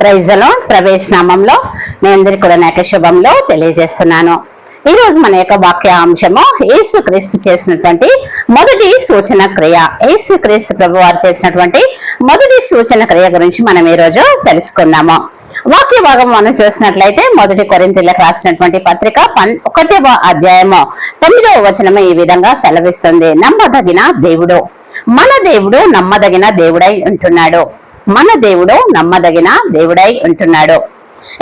ప్రైజ్లో ప్రవేశనామంలో మీ అందరికీ కూడా నాక శుభంలో తెలియజేస్తున్నాను. ఈరోజు మన యొక్క వాక్యాంశము అంశము క్రీస్తు చేసినటువంటి మొదటి సూచన క్రియ. యేసు క్రీస్తు ప్రభు వారు చేసినటువంటి మొదటి సూచన క్రియ గురించి మనం ఈ రోజు తెలుసుకుందాము. వాక్య భాగం మనం చూసినట్లయితే మొదటి కొరింతలకు రాసినటువంటి పత్రిక పన్ ఒకటవ అధ్యాయము తొమ్మిదవ వచనము ఈ విధంగా సెలవిస్తుంది. నమ్మదగిన దేవుడు. మన దేవుడు నమ్మదగిన దేవుడై ఉంటున్నాడు. మన దేవుడు నమ్మదగిన దేవుడై ఉంటున్నాడు.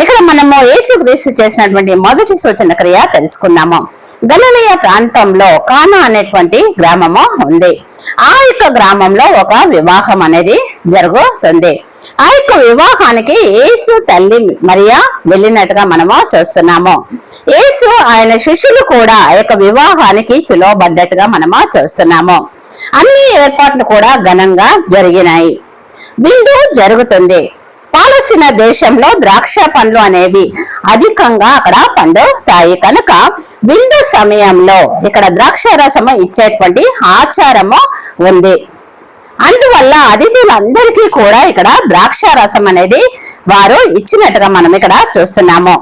ఇక్కడ మనము యేసుక్రీస్తు చేసినటువంటి మొదటి సూచన క్రియ తెలుసుకున్నాము. గలనీయ ప్రాంతంలో కానా అనేటువంటి గ్రామము ఉంది. ఆ యొక్క గ్రామంలో ఒక వివాహం అనేది జరుగుతుంది. ఆ యొక్క వివాహానికి యేసు తల్లి మరియా వెళ్ళినట్టుగా మనము చూస్తున్నాము. యేసు ఆయన శిష్యులు కూడా ఆ యొక్క వివాహానికి పిలువబడ్డట్టుగా మనము చూస్తున్నాము. అన్ని ఏర్పాట్లు కూడా ఘనంగా జరిగినాయి. విందు జరుగుతుంది. పాలసిన దేశంలో ద్రాక్ష పండ్లు అనేవి అధికంగా అక్కడ పండుతాయి. కనుక విందు సమయంలో ఇక్కడ ద్రాక్ష రసము ఇచ్చేటువంటి ఆచారము ఉంది. అందువల్ల అతిథులందరికీ కూడా ఇక్కడ ద్రాక్ష రసం అనేది వారు ఇచ్చినట్టుగా మనం ఇక్కడ చూస్తున్నాము.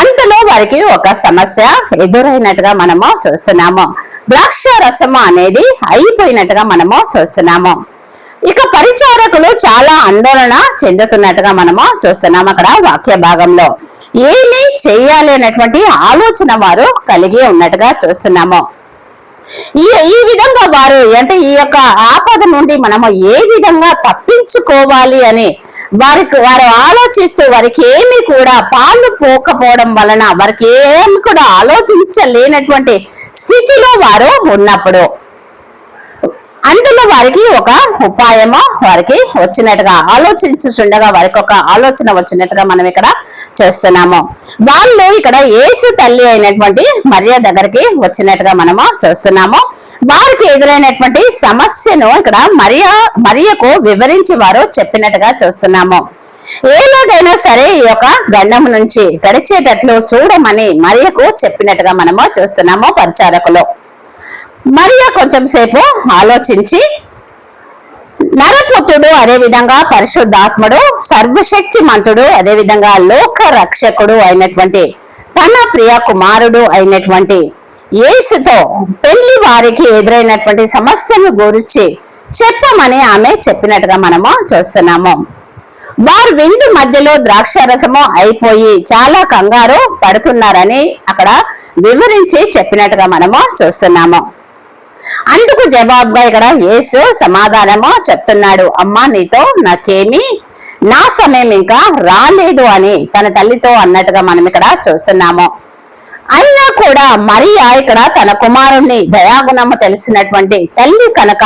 అంతలో వారికి ఒక సమస్య ఎదురైనట్టుగా మనము చూస్తున్నాము. ద్రాక్ష రసము అనేది అయిపోయినట్టుగా మనము చూస్తున్నాము. ఇక పరిచారకులు చాలా ఆందోళన చెందుతున్నట్టుగా మనము చూస్తున్నాం అక్కడ వాక్య భాగంలో. ఏమి చేయాలి అనేటువంటి ఆలోచన వారు కలిగి ఉన్నట్టుగా చూస్తున్నాము. ఈ ఈ విధంగా వారు అంటే ఈ యొక్క ఆపద నుండి మనము ఏ విధంగా తప్పించుకోవాలి అని వారికి వారు ఆలోచిస్తూ వారికి ఏమి కూడా పాలు పోకపోవడం వలన వారికి ఏమి కూడా ఆలోచించలేనటువంటి స్థితిలో వారు ఉన్నప్పుడు అందులో వారికి ఒక ఉపాయము వారికి వచ్చినట్టుగా ఆలోచించుండగా వారికి ఒక ఆలోచన వచ్చినట్టుగా మనం ఇక్కడ చేస్తున్నాము. వాళ్ళు ఇక్కడ ఏసు తల్లి అయినటువంటి మరియ దగ్గరికి వచ్చినట్టుగా మనము చూస్తున్నాము. వారికి ఎదురైనటువంటి సమస్యను ఇక్కడ మరియా మరియకు వివరించి వారు చెప్పినట్టుగా చూస్తున్నాము. ఏలాగైనా సరే ఈ యొక్క గండం నుంచి గడిచేటట్లు చూడమని మరియకు చెప్పినట్టుగా మనము చూస్తున్నాము పరిచారకులు. మరియా కొంచెం సేపు ఆలోచించి నరపుత్రుడు అదేవిధంగా పరిశుద్ధాత్ముడు సర్వశక్తి మంతుడు అదేవిధంగా లోక రక్షకుడు అయినటువంటి తన ప్రియ కుమారుడు అయినటువంటి యేసుతో పెళ్ళి వారికి ఎదురైనటువంటి సమస్యను గురించి చెప్పమని ఆమె చెప్పినట్టుగా మనము చూస్తున్నాము. వారు విందు మధ్యలో ద్రాక్ష రసము అయిపోయి చాలా కంగారు పడుతున్నారని అక్కడ వివరించి చెప్పినట్టుగా మనము చూస్తున్నాము. అందుకు జవాబుగా ఇక్కడ యేసు సమాధానము చెప్తున్నాడు. అమ్మా నీతో నాకేమి నా సమయం ఇంకా రాలేదు అని తన తల్లితో అన్నట్టుగా మనం ఇక్కడ చూస్తున్నాము. అయినా కూడా మరియా ఇక్కడ తన కుమారుణ్ణి దయాగుణము తెలిసినటువంటి తల్లి కనుక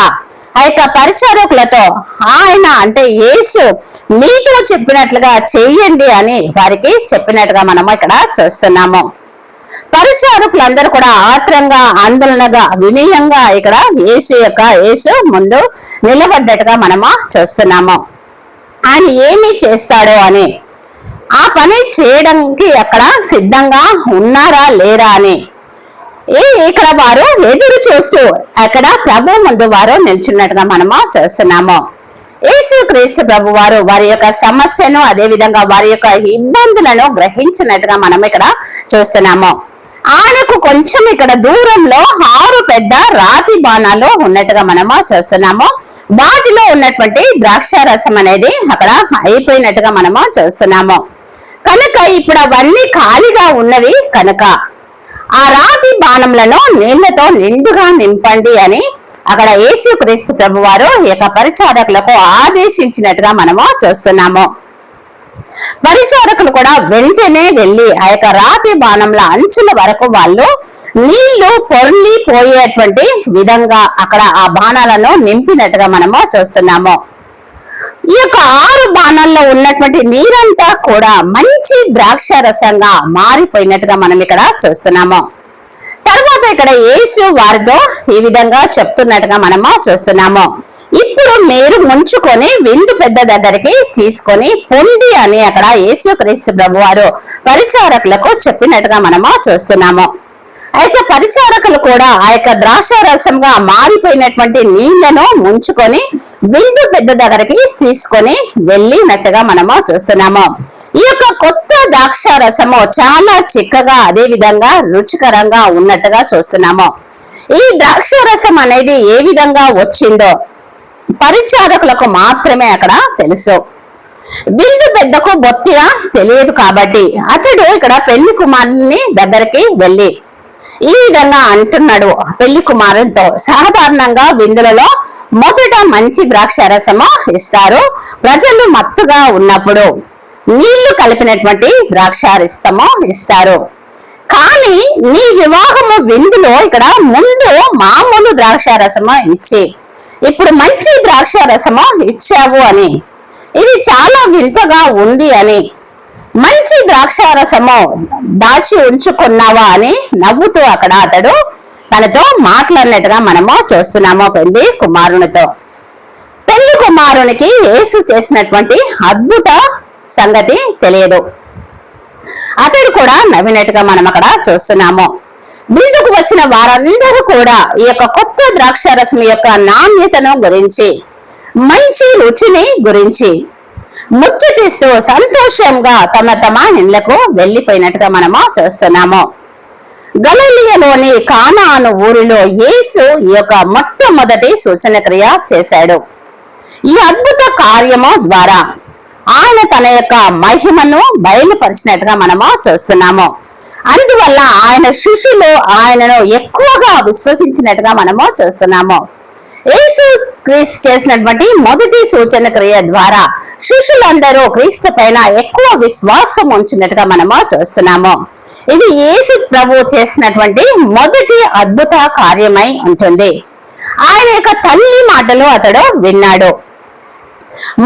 ఆ యొక్క పరిచారకులతో ఆయన అంటే యేసు మీతో చెప్పినట్లుగా చెయ్యండి అని వారికి చెప్పినట్టుగా మనము ఇక్కడ చూస్తున్నాము. పరిచారకులందరూ కూడా ఆత్రంగా ఆందోళనగా వినయంగా ఇక్కడ యేసు యొక్క యేసు ముందు నిలబడ్డట్టుగా మనము చూస్తున్నాము. ఆయన ఏమి చేస్తాడో అని. ఆ పని చేయడానికి అక్కడ సిద్ధంగా ఉన్నారా లేరా అని. ఏ ఇక్కడ వారు ఎదురు చూస్తూ అక్కడ ప్రభు ముందు వారు నిల్చున్నట్టుగా మనము చూస్తున్నాము. యేసు క్రీస్తు ప్రభు వారు వారి యొక్క సమస్యను అదే విధంగా వారి యొక్క ఇబ్బందులను గ్రహించినట్టుగా మనం ఇక్కడ చూస్తున్నాము. ఆయనకు కొంచెం ఇక్కడ దూరంలో ఆరు పెద్ద రాతి బాణాలు ఉన్నట్టుగా మనము చూస్తున్నాము. వాటిలో ఉన్నటువంటి ద్రాక్ష రసం అనేది అక్కడ అయిపోయినట్టుగా మనము చూస్తున్నాము. కనుక ఇప్పుడు అవన్నీ ఖాళీగా ఉన్నవి కనుక. ఆ రాతి బాణములను నీళ్ళతో నిండుగా నింపండి అని అక్కడ యేసు క్రీస్తు ప్రభు వారు ఈ యొక్క పరిచారకులకు ఆదేశించినట్టుగా మనము చూస్తున్నాము. పరిచారకులు కూడా వెంటనే వెళ్ళి ఆ యొక్క రాతి బాణంల అంచుల వరకు వాళ్ళు నీళ్ళు పొర్లి పోయేటువంటి విధంగా అక్కడ ఆ బాణాలను నింపినట్టుగా మనము చూస్తున్నాము. ఈ యొక్క ఆరు బాణాల్లో ఉన్నటువంటి నీరంతా కూడా మంచి ద్రాక్ష రసంగా మారిపోయినట్టుగా మనం ఇక్కడ చూస్తున్నాము. తర్వాత ఇక్కడ యేసు వారితో ఈ విధంగా చెప్తున్నట్టుగా మనము చూస్తున్నాము. ఇప్పుడు మీరు ముంచుకొని విందు పెద్ద దగ్గరికి తీసుకొని పొంది అని అక్కడ యేసు క్రీస్తు ప్రభు వారు పరిచారకులకు చెప్పినట్టుగా మనము చూస్తున్నాము. అయితే పరిచారకులు కూడా ఆ యొక్క ద్రాక్ష రసంగా మారిపోయినటువంటి నీళ్ళను ముంచుకొని విందు పెద్ద దగ్గరికి తీసుకొని వెళ్ళినట్టుగా మనము చూస్తున్నాము. ఈ యొక్క కొత్త ద్రాక్ష రసము చాలా చిక్కగా అదే విధంగా రుచికరంగా ఉన్నట్టుగా చూస్తున్నాము. ఈ ద్రాక్ష రసం అనేది ఏ విధంగా వచ్చిందో పరిచారకులకు మాత్రమే అక్కడ తెలుసు. బిందు పెద్దకు బొత్తిగా తెలియదు కాబట్టి అతడు ఇక్కడ పెళ్ళి కుమారుని దగ్గరికి వెళ్ళి ఈ విధంగా అంటున్నాడు పెళ్ళి కుమారుడితో. సాధారణంగా విందులలో మొదట మంచి ద్రాక్ష రసము ఇస్తారు. ప్రజలు మత్తుగా ఉన్నప్పుడు నీళ్ళు కలిపినటువంటి ద్రాక్షారసము ఇస్తారు. కానీ నీ వివాహము విందులో ఇక్కడ ముందు మామూలు ద్రాక్షారసము ఇచ్చి ఇప్పుడు మంచి ద్రాక్షారసము ఇచ్చావు అని. ఇది చాలా వింతగా ఉంది అని. మంచి ద్రాక్షారసము దాచి ఉంచుకున్నావా అని నవ్వుతూ అక్కడ అతడు తనతో మాట్లాడినట్టుగా మనము చూస్తున్నాము పెళ్ళి కుమారునితో. పెళ్ళి కుమారునికి యేసు చేసినటువంటి అద్భుత సంగతి తెలియదు. అతడు కూడా నవ్వినట్టుగా మనం అక్కడ చూస్తున్నాము. బిందుకు వచ్చిన వారందరూ కూడా ఈ యొక్క కొత్త ద్రాక్షారసం యొక్క నాణ్యతను గురించి మంచి రుచిని గురించి ముచ్చటిస్తూ సంతోషంగా తమ తమ ఇళ్ళకు వెళ్ళిపోయినట్టుగా మనము చూస్తున్నాము. గలలియలోని కానాను ఊరిలో యేసు ఈ యొక్క మొట్టమొదటి సూచన క్రియ చేశాడు. ఈ అద్భుత కార్యము ద్వారా ఆయన తన యొక్క మహిమను బయలుపరిచినట్టుగా మనము చూస్తున్నాము. అందువల్ల ఆయన శిష్యులు ఆయనను ఎక్కువగా విశ్వసించినట్టుగా మనము చూస్తున్నాము. యేసు క్రీస్తు చేసినటువంటి మొదటి సూచన క్రియ ద్వారా శిష్యులందరూ క్రీస్తు పైన ఎక్కువ విశ్వాసం ఉంచినట్టుగా మనము చూస్తున్నాము. ఇది యేసు ప్రభు చేసినటువంటి మొదటి అద్భుత కార్యమై ఉంటుంది. ఆయన యొక్క తల్లి మాటలు అతడు విన్నాడు.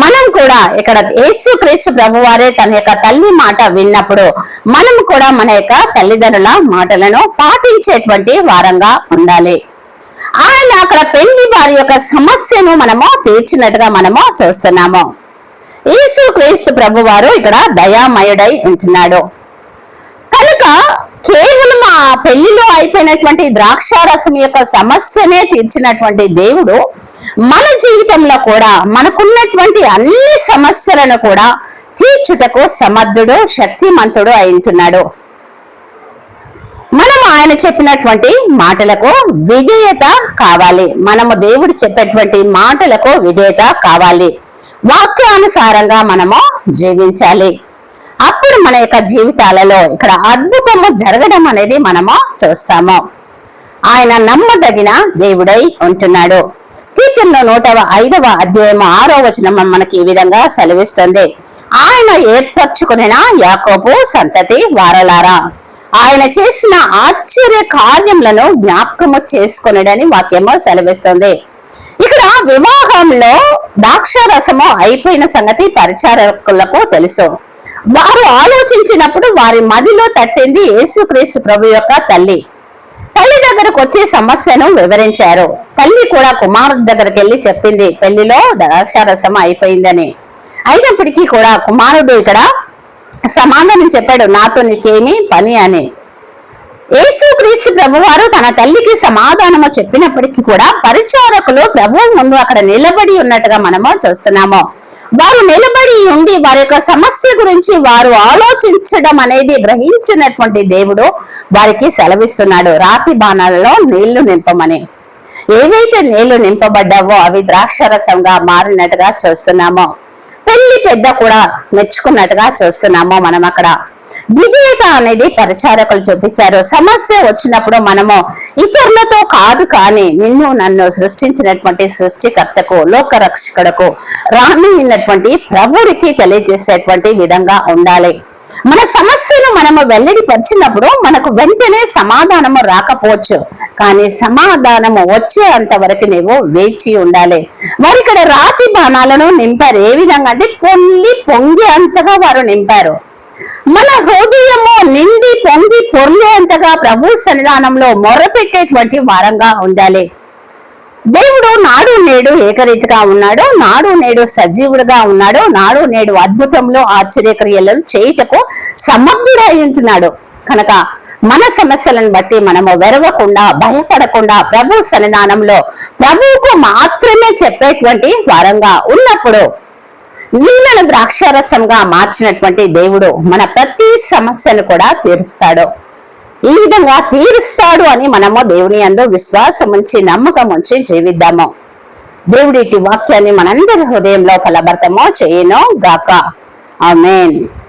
మనం కూడా ఇక్కడ యేసు క్రీస్తు ప్రభు వారే తన యొక్క తల్లి మాట విన్నప్పుడు మనం కూడా మన యొక్క తల్లిదండ్రుల మాటలను పాటించేటువంటి వారంగా ఉండాలి. ఆయన అక్కడ పెళ్ళి వారి యొక్క సమస్యను మనము తీర్చినట్టుగా మనము చూస్తున్నాము. యేసు క్రీస్తు ప్రభు వారు ఇక్కడ దయామయుడై ఉంటున్నాడు. కనుక కేవలం ఆ పెళ్ళిలో అయిపోయినటువంటి ద్రాక్షారసం యొక్క సమస్యనే తీర్చినటువంటి దేవుడు మన జీవితంలో కూడా మనకున్నటువంటి అన్ని సమస్యలను కూడా తీర్చుటకు సమర్థుడు శక్తిమంతుడు అయింటున్నాడు మనం ఆయన చెప్పినటువంటి మాటలకు విధేయత కావాలి. మనము దేవుడు చెప్పేటువంటి మాటలకు విధేయత కావాలి. వాక్యానుసారంగా మనము జీవించాలి. అప్పుడు మన యొక్క జీవితాలలో ఇక్కడ అద్భుతము జరగడం అనేది మనము చూస్తాము. ఆయన నమ్మదగిన దేవుడై ఉంటున్నాడు. కీర్తనలో నూటవ ఐదవ అధ్యాయం ఆరో వచనం మనకి ఈ విధంగా సెలవిస్తుంది. ఆయన ఏర్పరచుకున్న యాకోబు సంతతి వారలారా. ఆయన చేసిన ఆశ్చర్య కార్యములను జ్ఞాపకము చేసుకునడని వాక్యము సెలవిస్తుంది. ఇక్కడ వివాహంలో ద్రాక్షరసము అయిపోయిన సంగతి పరిచారకులకు తెలుసు. వారు ఆలోచించినప్పుడు వారి మదిలో తట్టింది యేసుక్రీస్తు ప్రభు యొక్క తల్లి. తల్లి దగ్గరకు వచ్చే సమస్యను వివరించారు. తల్లి కూడా కుమారుడి దగ్గరికి వెళ్ళి చెప్పింది పెళ్ళిలో ద్రాక్షారసం అయిపోయిందని. అయినప్పటికీ కూడా కుమారుడు ఇక్కడ సమాధానం చెప్పాడు నాతో నీకేమి పని అని. యేసుక్రీస్తు ప్రభువారు తన తల్లికి సమాధానము చెప్పినప్పటికీ కూడా పరిచారకులు ప్రభువు ముందు అక్కడ నిలబడి ఉన్నట్టుగా మనము చూస్తున్నాము. వారు నిలబడి ఉండి వారి యొక్క సమస్య గురించి వారు ఆలోచించడం అనేది గ్రహించినటువంటి దేవుడు వారికి సెలవిస్తున్నాడు రాతి బాణాలలో నీళ్ళు నింపమని. ఏవైతే నీళ్ళు నింపబడ్డావో అవి ద్రాక్షరసంగా మారినట్టుగా చూస్తున్నామో. పెళ్ళి పెద్ద కూడా మెచ్చుకున్నట్టుగా చూస్తున్నాము మనం అక్కడ. విధేయత అనేది పరిచారకులు చూపించారు. సమస్య వచ్చినప్పుడు మనము ఇతరులతో కాదు కానీ నిన్ను నన్ను సృష్టించినటువంటి సృష్టికర్తకు లోకరక్షకుడకు రాణి రానున్నటువంటి ప్రభుడికి తెలియజేసేటువంటి విధంగా ఉండాలి. మన సమస్యను మనము వెల్లడిపరిచినప్పుడు మనకు వెంటనే సమాధానము రాకపోవచ్చు. కానీ సమాధానము వచ్చేంత వరకు నీవు వేచి ఉండాలి. వారు ఇక్కడ రాతి బాణాలను నింపారు. ఏ విధంగా? అంటే పొల్లి పొంగి అంతగా వారు నింపారు. మన హృదయము నిండి పొంగి పొర్లేంతగా ప్రభు సన్నిధానంలో మొరపెట్టేటువంటి వారంగా ఉండాలి. దేవుడు నాడు నేడు ఏకరీతిగా ఉన్నాడు నాడు నేడు సజీవుడుగా ఉన్నాడు నాడు నేడు అద్భుతంలో ఆశ్చర్యక్రియలను చేయుటకు సమర్థుడై ఉంటున్నాడు. కనుక మన సమస్యలను బట్టి మనము వెరవకుండా భయపడకుండా ప్రభు సన్నిధానంలో ప్రభువుకు మాత్రమే చెప్పేటువంటి వారంగా ఉన్నప్పుడు నీళ్ళను ద్రాక్షారసంగా మార్చినటువంటి దేవుడు మన ప్రతి సమస్యను కూడా తీరుస్తాడు. ఈ విధంగా తీరుస్తాడు అని మనము దేవుని అందు విశ్వాసం ఉంచి నమ్మకం ఉంచి జీవిద్దాము. దేవుడి వాక్యాన్ని మనందరి హృదయంలో ఫలభర్తమో చేయను గాక. ఆమెన్.